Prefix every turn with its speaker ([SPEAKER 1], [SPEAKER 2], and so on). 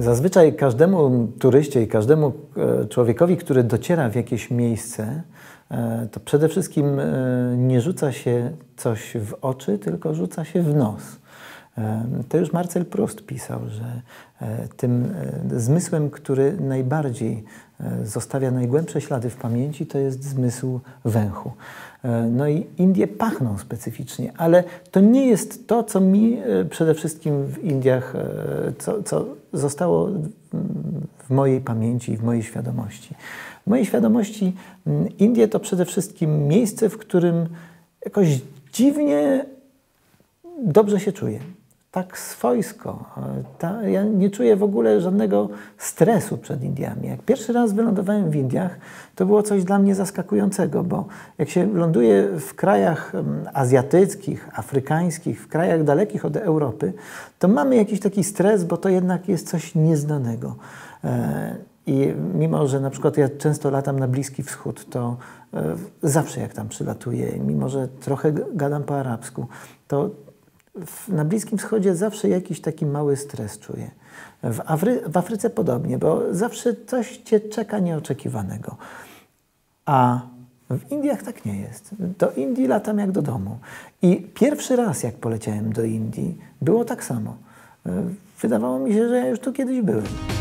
[SPEAKER 1] Zazwyczaj każdemu turyście i każdemu e, człowiekowi, który dociera w jakieś miejsce, e, to przede wszystkim e, nie rzuca się coś w oczy, tylko rzuca się w nos. To już Marcel Proust pisał, że tym zmysłem, który najbardziej zostawia najgłębsze ślady w pamięci, to jest zmysł węchu. No i Indie pachną specyficznie, ale to nie jest to, co mi przede wszystkim w Indiach, co, co zostało w mojej pamięci i w mojej świadomości. W mojej świadomości Indie to przede wszystkim miejsce, w którym jakoś dziwnie dobrze się czuję tak swojsko. Ta, ja nie czuję w ogóle żadnego stresu przed Indiami. Jak pierwszy raz wylądowałem w Indiach, to było coś dla mnie zaskakującego, bo jak się ląduje w krajach azjatyckich, afrykańskich, w krajach dalekich od Europy, to mamy jakiś taki stres, bo to jednak jest coś nieznanego. E, I mimo, że na przykład ja często latam na Bliski Wschód, to e, zawsze jak tam przylatuję, mimo że trochę gadam po arabsku, to na Bliskim Wschodzie zawsze jakiś taki mały stres czuję. W, Afry w Afryce podobnie, bo zawsze coś cię czeka nieoczekiwanego. A w Indiach tak nie jest. Do Indii latam jak do domu. I pierwszy raz, jak poleciałem do Indii, było tak samo. Wydawało mi się, że ja już tu kiedyś byłem.